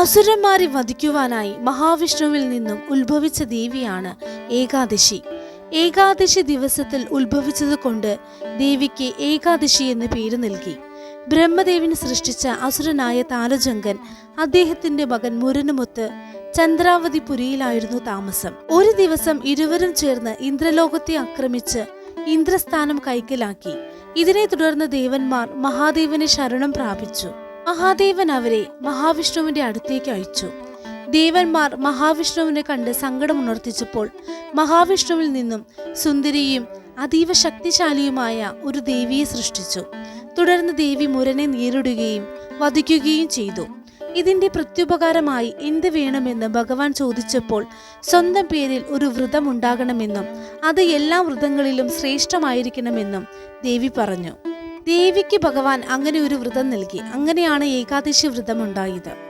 അസുരന്മാരെ വധിക്കുവാനായി മഹാവിഷ്ണുവിൽ നിന്നും ഉത്ഭവിച്ച ദേവിയാണ് ഏകാദശി. ഏകാദശി ദിവസത്തിൽ ഉത്ഭവിച്ചതുകൊണ്ട് ദേവിക്ക് ഏകാദശി എന്ന് പേര് നൽകി. ബ്രഹ്മദേവിന് സൃഷ്ടിച്ച അസുരനായ താരജങ്കൻ അദ്ദേഹത്തിന്റെ മകൻ മുരനുമൊത്ത് ചന്ദ്രാവതി പുരിയിലായിരുന്നു താമസം. ഒരു ദിവസം ഇരുവരും ചേർന്ന് ഇന്ദ്രലോകത്തെ ആക്രമിച്ച് ഇന്ദ്രസ്ഥാനം കൈക്കലാക്കി. ഇതിനെ തുടർന്ന് ദേവന്മാർ മഹാദേവനെ ശരണം പ്രാപിച്ചു. മഹാദേവൻ അവരെ മഹാവിഷ്ണുവിന്റെ അടുത്തേക്ക് അയച്ചു. ദേവന്മാർ മഹാവിഷ്ണുവിനെ കണ്ട് സങ്കടമുണർത്തിച്ചപ്പോൾ മഹാവിഷ്ണുവിൽ നിന്നും സുന്ദരിയും അതീവ ശക്തിശാലിയുമായ ഒരു ദേവിയെ സൃഷ്ടിച്ചു. തുടർന്ന് ദേവി മുരനെ നേരിടുകയും വധിക്കുകയും ചെയ്തു. ഇതിന്റെ പ്രത്യുപകാരമായി എന്ത് വേണമെന്ന് ഭഗവാൻ ചോദിച്ചപ്പോൾ സ്വന്തം പേരിൽ ഒരു വ്രതം ഉണ്ടാകണമെന്നും അത് എല്ലാ വ്രതങ്ങളിലും ശ്രേഷ്ഠമായിരിക്കണമെന്നും ദേവി പറഞ്ഞു. ദേവിക്ക് ഭഗവാൻ അങ്ങനെ ഒരു വ്രതം നൽകി. അങ്ങനെയാണ് ഏകാദശി വ്രതം ഉണ്ടായത്